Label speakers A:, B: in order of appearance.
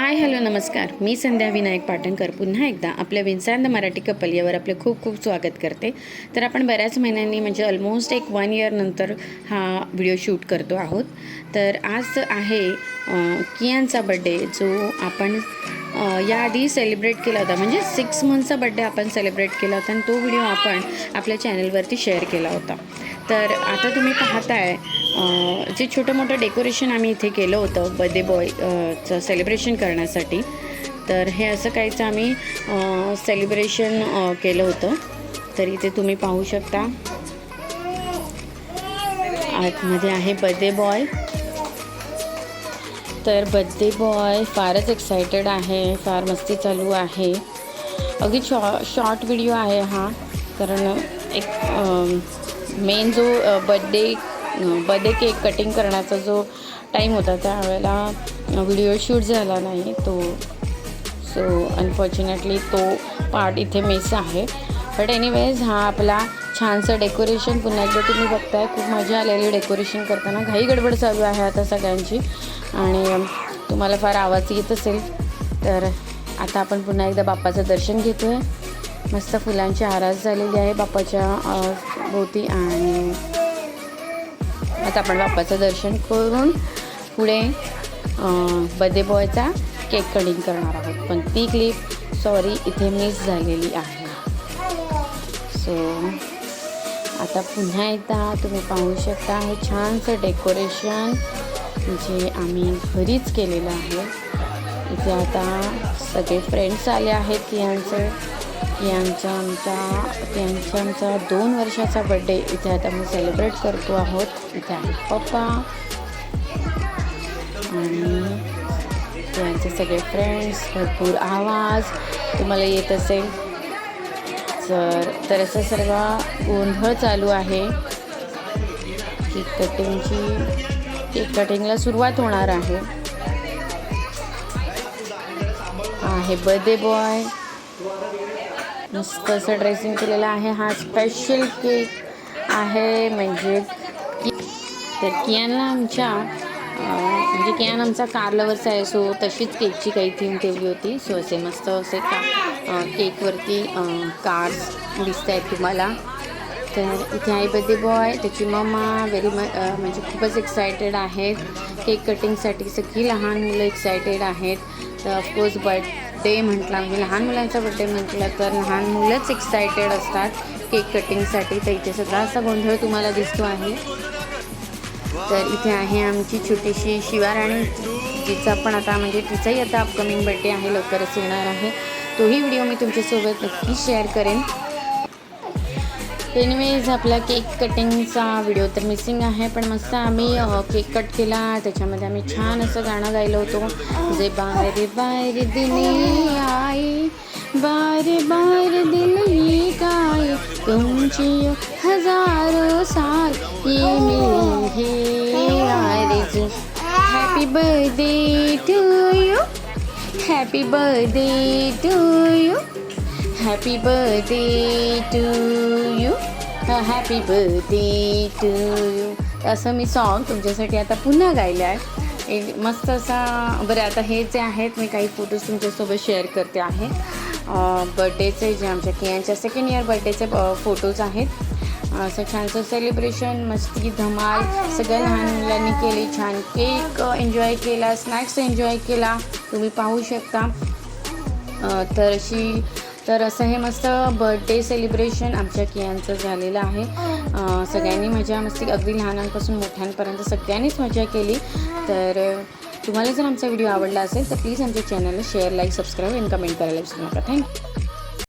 A: Hi hello नमस्कार. मी संध्या विनायक पाटणकर. पुन्हा एकदा आपल्या विन्सांद मराठी कपल यावर आपले खूप खूप स्वागत करते. तर आपण बऱ्याच महिन्यांनी म्हणजे ऑलमोस्ट एक वन इयर नंतर हा व्हिडिओ शूट करतो आहोत. तर आज आहे कियांचा बड्डे जो आपण याआधी सेलिब्रेट केला होता. म्हणजे सिक्स मंथचा बड्डे आपण सेलिब्रेट केला होता आणि तो व्हिडिओ आपण आपल्या चॅनलवरती शेअर केला होता. तर आता तुम्ही पाहताय जे छोटं मोठं डेकोरेशन आम्ही इथे केलं होतं बर्थडे बॉयचं सेलिब्रेशन करण्यासाठी तर हे असं काहीचं आम्ही सेलिब्रेशन केलं होतं. तर इथे तुम्ही पाहू शकता. आतमध्ये आहे बर्थडे बॉय. तर बर्थडे बॉय फारच एक्सायटेड आहे फार मस्ती चालू आहे. अगदी शॉ शॉर्ट व्हिडिओ आहे हा. कारण एक मेन जो बड्डे बर्थडे केक कटिंग करण्याचा जो टाईम होता त्यावेळेला व्हिडिओ शूट झाला नाही तो सो अनफॉर्च्युनेटली तो पार्ट इथे मिस आहे. बट एनिवेज हा आपला छानसं डेकोरेशन पुन्हा एकदा तुम्ही बघताय खूप मजा आलेली डेकोरेशन करताना. घाई गडबड चालू आहे आता सगळ्यांची. आणि तुम्हाला फार आवाज येत असेल तर आता आपण पुन्हा एकदा बाप्पाचं दर्शन घेतो आहे मस्त फुलांची आरास झालेली आहे बाप्पाच्या भोवती आणि आता आपण बाप्पाचं दर्शन करून पुढे बदे बॉयचा केक कटिंग करणार आहोत. पण ती क्लिप सॉरी इथे मिस झालेली आहे. सो आता पुन्हा एकदा तुम्ही पाहू शकता हे छानसं डेकोरेशन जे आम्ही घरीच केलेलं आहे. इथे आता सगळे फ्रेंड्स आले आहेत यांचं यांचा आमचा यांचा आमचा दोन वर्षाचा बड्डे इथे आता मी सेलिब्रेट करतो आहोत. इथे आहे पप्पा आणि त्यांचे सगळे फ्रेंड्स भरपूर आवाज. तुम्हाला येत असेल. तर तर असं सर्व गोंधळ चालू आहे केक कटिंगची केक कटिंगला सुरुवात होणार आहे. आहे बर्थडे बॉय मस्त असं ड्रेसिंग केलेलं आहे. हा स्पेशल केक आहे. म्हणजे तर कियानला आमच्या म्हणजे कियान आमचा कार लवर्स आहे. सो तशीच केकची काही थीम ठेवली होती. सो असे मस्त असे का केकवरती कार्स दिसत आहेत तुम्हाला. तर इथे आई बर्थडे बॉय त्याची मम्मा व्हेरी म म्हणजे खूपच एक्सायटेड आहेत. केक कटिंगसाठी सगळी लहान मुलं एक्सायटेड आहेत. तर ऑफकोर्स बड्डे म्हटला म्हणजे लहान मुलांचा बड्डे म्हटलं तर लहान मुलंच एक्सायटेड असतात केक कटिंगसाठी तर इथे सगळा असा गोंधळ तुम्हाला दिसतो आहे. तर इथे आहे आमची छोटीशी शिवाराणी जिचा पण आता म्हणजे तिचाही आता अपकमिंग बड्डे आहे लवकरच येणार आहे. तोही व्हिडिओ मी तुमच्यासोबत नक्की शेअर करेन. एनिवेज आपला केक कटिंगचा व्हिडिओ तर मिसिंग आहे, पण मस्त आम्ही केक कट केला. त्याच्यामध्ये आम्ही छान असं गाणं गायलं होतं. जे बाहेर बाहेर दिली आई बार बार दिली काय तुमची हजारो साल ये है happy birthday to you happy birthday to you happy birthday to you happy birthday to you असं मी सॉन्ग तुमच्यासाठी आता पुन्हा गायलं आहे. एक मस्त असा बरं आता हे जे आहेत मी काही फोटोज तुमच्यासोबत शेअर करते आहे. बर्थडेचे जे आमच्या कियांच्या सेकंड इयर बर्थडेचे फोटोज आहेत. असं छानसं सेलिब्रेशन मस्ती धमाल सगळ्या लहान मुलांनी केली छान केक एन्जॉय केला स्नॅक्स एन्जॉय केला. तुम्ही पाहू शकता. तर अशी तर असं हे मस्त बर्थडे सेलिब्रेशन आमच्या कियांचं झालेलं आहे. सगळ्यांनी मजा मस्ती अगदी लहानांपासून मोठ्यांपर्यंत सगळ्यांनीच मजा केली. तर तुम्हाला जर आमचा व्हिडिओ आवडला असेल तर प्लीज आमच्या चॅनलला शेअर लाईक सबस्क्राईब आणि कमेंट करायला विसरू नका. थँक्यू